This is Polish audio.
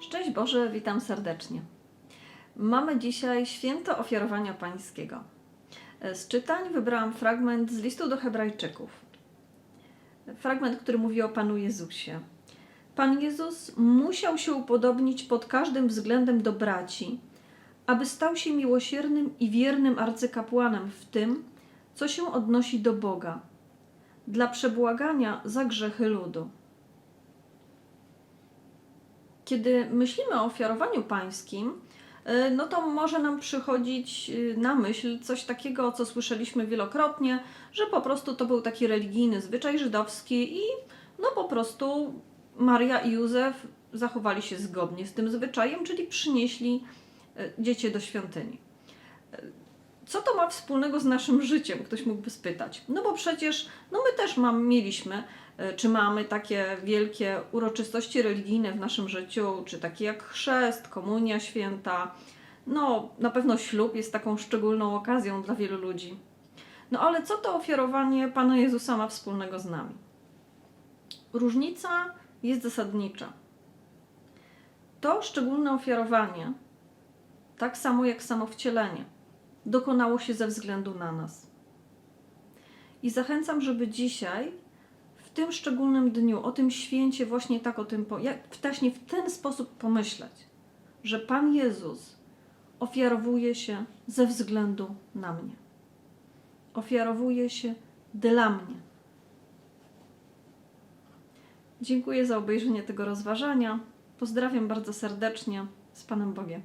Szczęść Boże, witam serdecznie. Mamy dzisiaj święto ofiarowania pańskiego. Z czytań wybrałam fragment z listu do Hebrajczyków. Fragment, który mówi o Panu Jezusie. Pan Jezus musiał się upodobnić pod każdym względem do braci, aby stał się miłosiernym i wiernym arcykapłanem w tym, co się odnosi do Boga, dla przebłagania za grzechy ludu. Kiedy myślimy o ofiarowaniu pańskim, y, no to może nam przychodzić y, na myśl coś takiego, co słyszeliśmy wielokrotnie, że po prostu to był taki religijny zwyczaj żydowski i no po prostu Maria i Józef zachowali się zgodnie z tym zwyczajem, czyli przynieśli y, dziecię do świątyni. Co to ma wspólnego z naszym życiem? Ktoś mógłby spytać. No bo przecież no my też mam, mieliśmy y, czy mamy takie wielkie uroczystości religijne w naszym życiu, czy takie jak chrzest, komunia święta. No, na pewno ślub jest taką szczególną okazją dla wielu ludzi. No ale co to ofiarowanie Pana Jezusa ma wspólnego z nami? Różnica jest zasadnicza. To szczególne ofiarowanie, tak samo jak samo wcielenie, dokonało się ze względu na nas. I zachęcam, żeby dzisiaj w tym szczególnym dniu, o tym święcie, właśnie tak o tym, jak, właśnie w ten sposób pomyśleć, że Pan Jezus ofiarowuje się ze względu na mnie. Ofiarowuje się dla mnie. Dziękuję za obejrzenie tego rozważania. Pozdrawiam bardzo serdecznie. Z Panem Bogiem.